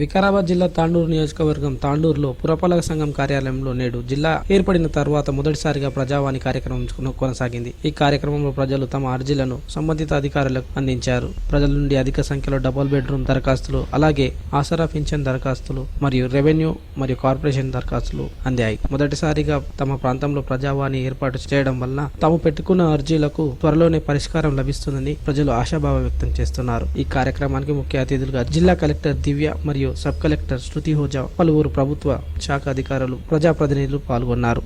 వికారాబాద్ జిల్లా తాండూరు నియోజకవర్గం తాండూరులో పురపాలక సంఘం కార్యాలయంలో నేడు జిల్లా ఏర్పడిన తర్వాత మొదటిసారిగా ప్రజావాణి కార్యక్రమం కొనసాగింది. ఈ కార్యక్రమంలో ప్రజలు తమ అర్జీలను సంబంధిత అధికారులకు అందించారు. ప్రజల నుండి అధిక సంఖ్యలో డబుల్ బెడ్రూమ్ దరఖాస్తులు అలాగే ఆసరా పింఛన్ దరఖాస్తులు మరియు రెవెన్యూ మరియు కార్పొరేషన్ దరఖాస్తులు అందాయి. మొదటిసారిగా తమ ప్రాంతంలో ప్రజావాణి ఏర్పాటు చేయడం వలన తాము పెట్టుకున్న అర్జీలకు త్వరలోనే పరిష్కారం లభిస్తుందని ప్రజలు ఆశాభావం వ్యక్తం చేస్తున్నారు. ఈ కార్యక్రమానికి ముఖ్య అతిథులుగా జిల్లా కలెక్టర్ దివ్య మరియు సబ్ కలెక్టర్ శృతి హోజా పలువురు ప్రభుత్వ శాఖ అధికారులు ప్రజాప్రతినిధులు పాల్గొన్నారు.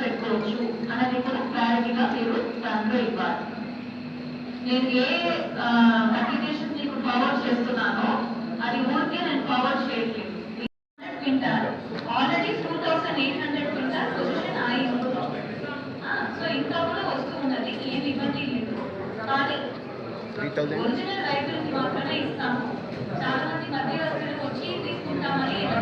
పెట్టుకోవచ్చు అనేది కూడా క్లారిటీగా మీరు దాంట్లో ఇవ్వాలి. నేను ఏ అప్లికేషన్ మీకు ఫార్వర్డ్ చేస్తున్నానో already two thousand eight hundred quintal position అయింది. సో ఇంకా కూడా వస్తూ ఉన్నది. ఏమి ఇబ్బంది లేదు. కానీ ఒరిజినల్ రైతులకు మాత్రమే ఇస్తాము. చాలా మంది మధ్యవర్తులకు వచ్చి తీసుకుంటామని ఏదో